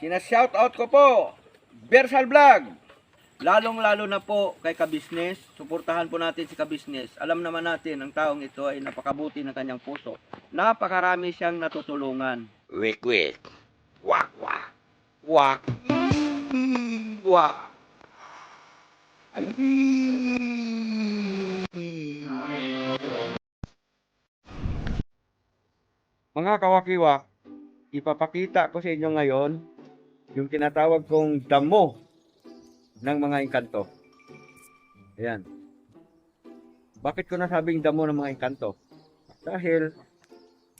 Sina-shout out ko po, Bersal Vlog. Lalong-lalo na po kay Kabisnes. Suportahan po natin si Kabisnes. Alam naman natin, ang taong ito ay napakabuti ng kanyang puso. Napakarami siyang natutulungan. Wik wik. Wak wak. Wak. Wak. Mga kawakiwa, ipapakita ko sa inyo ngayon yung tinatawag kong damo ng mga engkanto. Ayan. Bakit ko nasabing damo ng mga engkanto? Dahil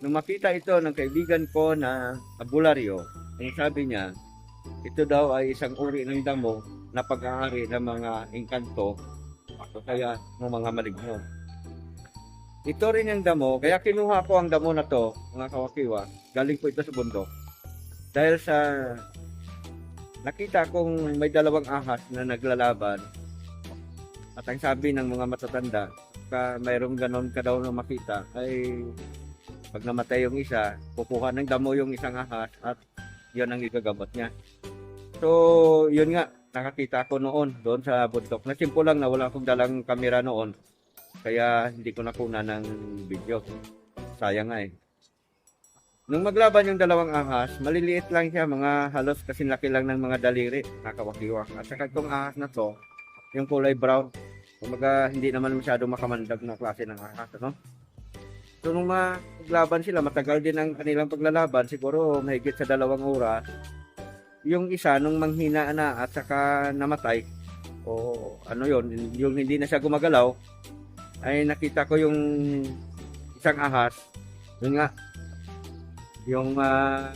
nung makita ito ng kaibigan ko na abularyo, ang sabi niya, ito daw ay isang uri ng damo na pag-aari ng mga engkanto o kaya ng mga maligno. Ito rin yung damo, kaya kinuha ko ang damo na to, mga kawakiwa, galing po ito sa bundok. Dahil sa nakita kong may dalawang ahas na naglalaban, at ang sabi ng mga matatanda, ka mayroong ganon ka daw na makita, ay pag namatay yung isa, kukuha ng damo yung isang ahas at yun ang igagamot niya. So, yun nga, nakakita ko noon doon sa bundok. Nasimpo lang na wala akong dalang kamera noon. Kaya hindi ko nakuna ng video. Sayang nga eh. Nung maglaban yung dalawang ahas, maliliit lang siya, mga halos kasi laki lang ng mga daliri, nakawakiwak. At saka itong ahas na to, yung kulay brown, kumaga hindi naman masyado makamandag na klase ng ahas, ano? So nung maglaban sila, matagal din ang kanilang paglalaban, siguro mahigit sa dalawang oras. Yung isa, nung manghina na at saka namatay, o ano yon yung hindi na siya gumagalaw, ay nakita ko yung isang ahas. Yun nga, yung ah,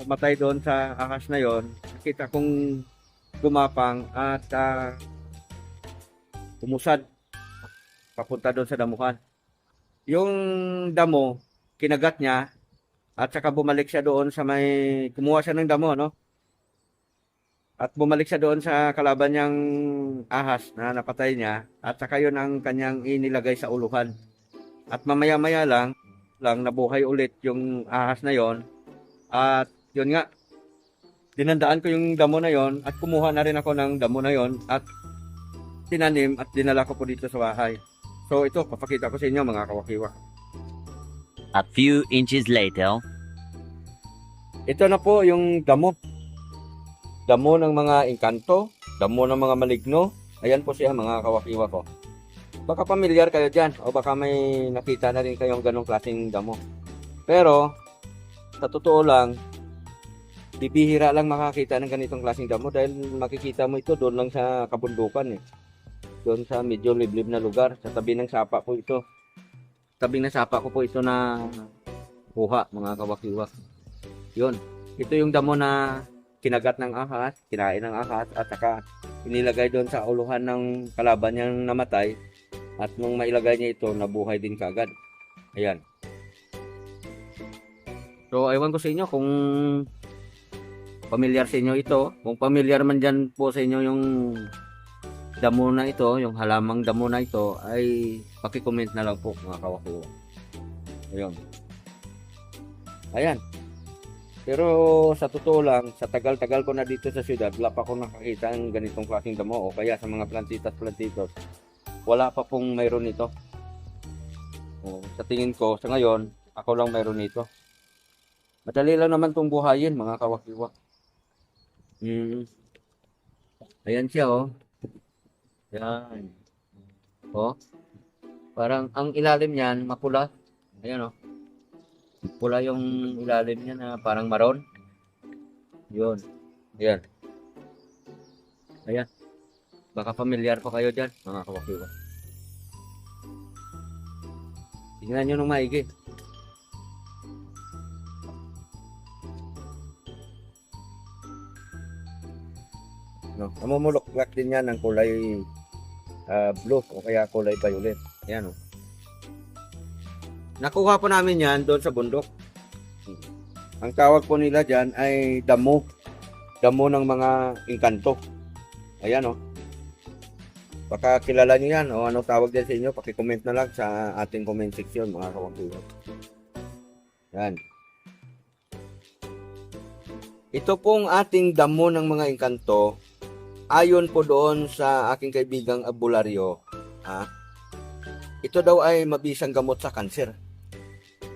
pumatay doon sa ahas na yon, nakita kong gumapang at ah, umusad papunta doon sa damuhan. Yung damo, kinagat niya at saka bumalik siya doon sa may kumuha siya ng damo, no? At bumalik siya doon sa kalaban niyang ahas na napatay niya at saka yun ang kanyang inilagay sa uluhan. At mamaya-maya lang, lang nabuhay ulit yung ahas na yon at yun nga, dinandaan ko yung damo na yon at kumuha na rin ako ng damo na yon at tinanim at dinala ko po dito sa bahay. So ito, papakita ko sa inyo mga kawakiwa. A few inches later. Ito na po yung damo. Damo ng mga engkanto, damo ng mga maligno. Ayan po siya mga kawakiwa ko. Baka pamilyar kayo dyan o baka may nakita na rin kayong ganong klaseng damo. Pero, sa totoo lang, bibihira lang makakita ng ganitong klaseng damo dahil makikita mo ito doon lang sa kabundukan eh. Doon sa medyo liblib na lugar, sa tabi ng sapa po ito. Tabi ng sapa ko po ito na kuha mga kawakiwa. Yun. Ito yung damo na kinagat ng ahas, kinain ng ahas, at saka inilagay doon sa uluhan ng kalaban niyang namatay. At nung mailagay niya ito, nabuhay din kagad. Ayan. So, ewan ko sa inyo kung pamilyar sa inyo ito. Kung pamilyar man dyan po sa inyo yung damo na ito, yung halamang damo na ito, ay pakicomment na lang po mga kawakiwa. Ayun. Ayan. Pero sa totoo lang, sa tagal-tagal ko na dito sa syudad, wala pa akong nakakita ng ganitong klaseng damo o kaya sa mga plantitas-plantitos. Wala pa pong mayroon nito. O, sa tingin ko, sa ngayon, ako lang mayroon nito. Madali lang naman itong buhayin, mga kawakiwa. Mm. Ayan siya, oh. Yan. Oh. Parang ang ilalim niyan, mapula. Ayan, oh. Pula yung ilalim niya na parang maroon. Yun. Ayan. Ayan. Baka familiar pa kayo dyan, mga kawakiwa. Tingnan nyo nung maigi. No, namumulok-lak din yan ng kulay ah, blue o kaya kulay violet. Ayan, oh. Nakuha po namin yan doon sa bundok. Ang tawag po nila dyan ay damo. Damo ng mga engkanto. Ayan o. Baka kilala niyo yan o anong tawag din sa inyo. Pakicomment na lang sa ating comment section mga kawakiwa. Yan. Ito pong ating damo ng mga engkanto, ayon po doon sa aking kaibigang abularyo, ha, ito daw ay mabisang gamot sa kanser.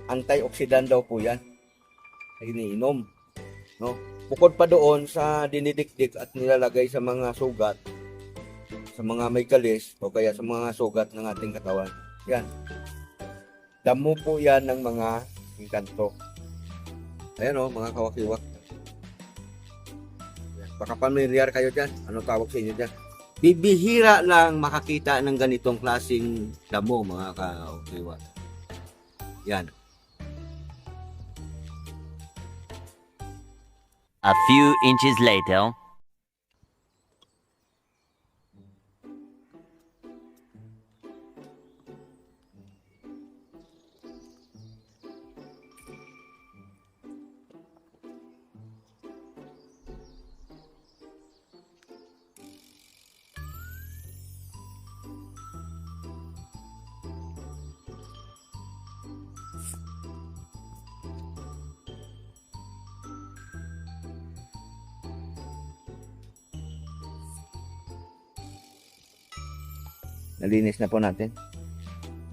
Antioxidant daw po yan. Ay iniinom. No? Bukod pa doon sa dinidikdik at nilalagay sa mga sugat, sa mga may kalis o kaya sa mga sugat ng ating katawan. Yan. Damo po yan ng mga engkanto. Ayan o, mga kawakiwak. Baka familiar kayo dyan. Ano tawag sa inyo dyan? Bibihira lang makakita ng ganitong klasing damo, mga kawakiwak. Yan. A few inches later. Nalinis na po natin.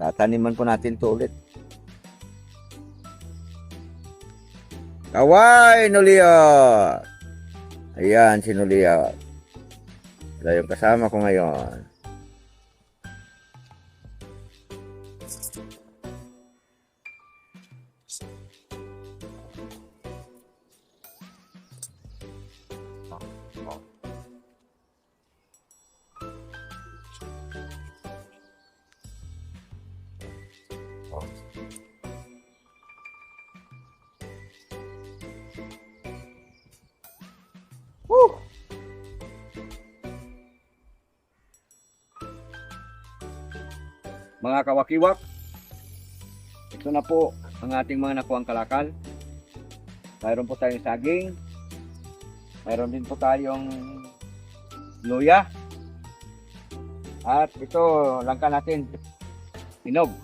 Tataniman po natin to ulit. Kaway, Nuliyot! Ayan, si Nuliyot. Ito yung kasama ko ngayon. Woo! Mga kawakiwak, ito na po ang ating mga nakuhang kalakal. Mayroon po tayong saging. Mayroon din po tayong luya. At ito, langka natin, hinog.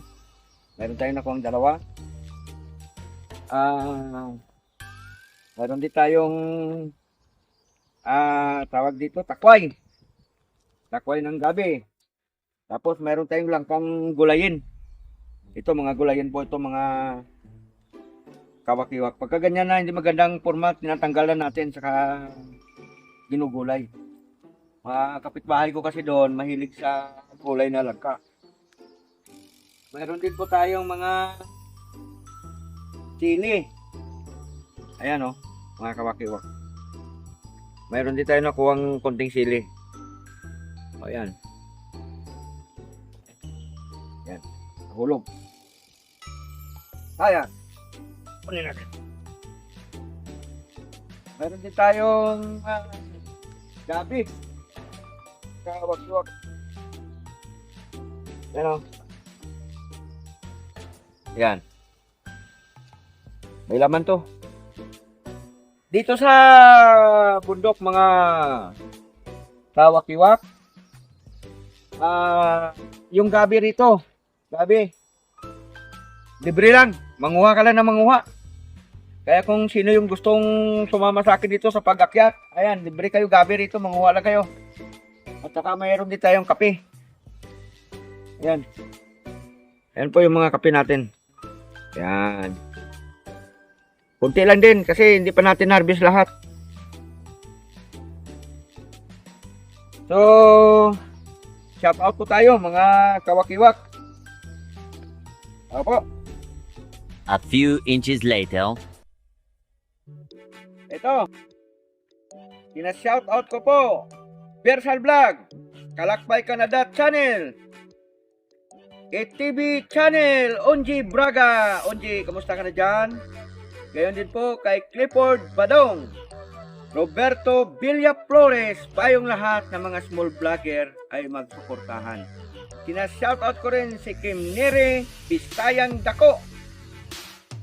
Mayroon tayong nakuhang dalawa. Ah, mayroon din tayong ah tawag dito takway. Takway ng gabi. Tapos meron tayong langkang gulayin. Ito mga gulayin po ito mga kawakiwak. Pagka ganyan na hindi magandang format, tinatanggalan natin saka ginugulay. Mga kapitbahay ko kasi doon, mahilig sa gulay na langka. Meron din po tayong mga chili. Ayan o, mga kawakiwak. Mayroon din tayo nakuhang konting sili. O. Yan. Nahulog. Kaya. Kunin natin. Mayroon din tayong uh, gabi. Kawag-wag. Yan o. Yan. May laman to. Dito sa bundok mga kawakiwak, ah yung gabi rito, gabi, libre lang, manguha ka lang na manguha. Kaya kung sino yung gustong sumama sa akin dito sa pag-akyat, ayan, libre kayo gabi rito, manguha lang kayo. At saka mayroon din tayong kape. Ayan. Ayan po yung mga kape natin. Ayan. Kunti lang din kasi hindi pa natin harvest lahat. So, shout out po tayo mga kawakiwak. Opo, A few inches later. ito. Kina-shout out ko po. Bersal Vlog, Kalakbay Canada Channel, ATV Channel, Onji Braga. Onji, kamusta ka na dyan? Gayon din po kay Clifford Badong, Roberto Villa Flores, payong lahat ng mga small vlogger ay magsuportahan. Kina-shoutout ko rin si Kim Nere Bisayang Dako.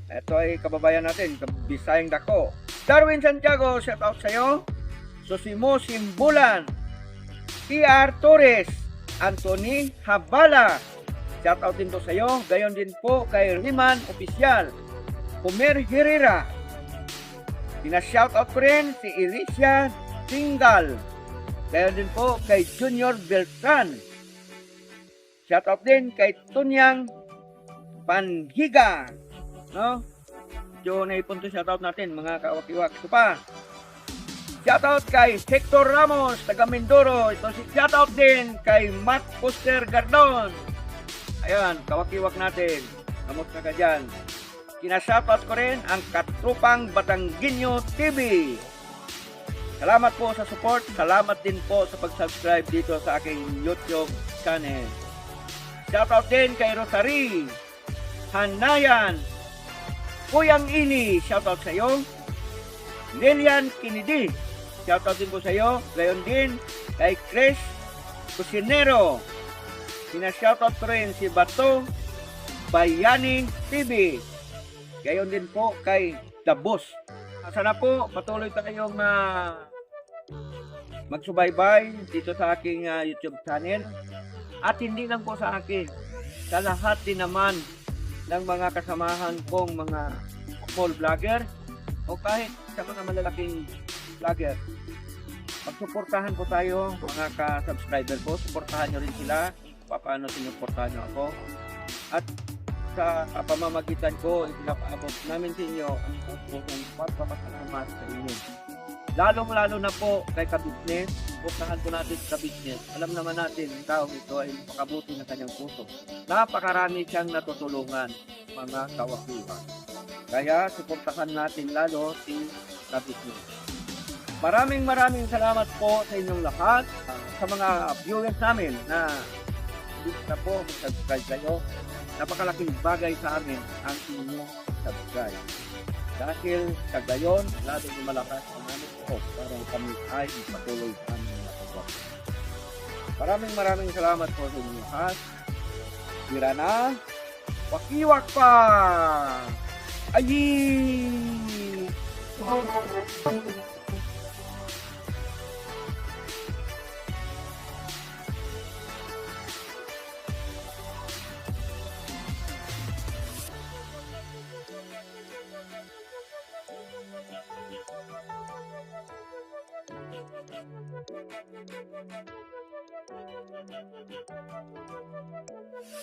Ito ay kababayan natin, Bisayang Dako. Darwin Santiago, shoutout sa'yo. Sosimo Simbulan, TR Torres, Anthony Habala, shoutout din to sa'yo. Gayon din po kay Riman Oficial, Homer Herrera, Pina-shoutout ko rin si Alicia Singal. Gayon din po kay Junior Beltran. Shoutout din kay Tunyang Panhiga. No? So, naipunto shoutout natin mga kawakiwak. Ito pa. Shoutout kay Hector Ramos, taga Mindoro. Ito si shoutout din kay Matt Foster Gardon. Ayan, kawakiwak natin. Kamusta ka dyan? Kinashoutout ko rin ang Katrupang Batangginyo TV. Salamat po sa support. Salamat din po sa pag-subscribe dito sa aking YouTube channel. Shoutout din kay Rosary, Hanayan, Kuyang Ini, shoutout sa iyo. Lilian Kennedy, shoutout din po sa iyo. Gayon din kay Chris Cusinero. Sina-shoutout ko rin si Bato Bayani TV. Gayon din po kay The Boss. Sana po patuloy tayong uh, magsubaybay dito sa aking ah, YouTube channel. At hindi lang po sa akin, sa lahat din naman ng mga kasamahan kong mga small vlogger o kahit sa mga malalaking vlogger. Pagsuportahan po tayo, mga ka-subscriber ko. Suportahan nyo rin sila. Paano sinuportahan nyo ako. At sa pamamagitan ko, ipinapaabot namin sa inyo ang pagpapasalamat sa inyo. Lalong-lalo na po kay ka-business, suportahan po natin sa business. Alam naman natin, ang tao ito ay makabuti ng kanyang puso. Napakarami siyang natutulungan, mga kawakiwan. Kaya suportahan natin lalo si ka-business. Maraming maraming salamat po sa inyong lahat, ah, sa mga viewers namin na na po subscribe kayo. Napakalaking bagay sa amin ang inyong subscribe. Dahil sa gayon, lalo yung malakas ang po para kami ay patuloy sa aming napagawa. Maraming maraming salamat po sa inyong lahat. Tira na, wakiwak pa! Ayi!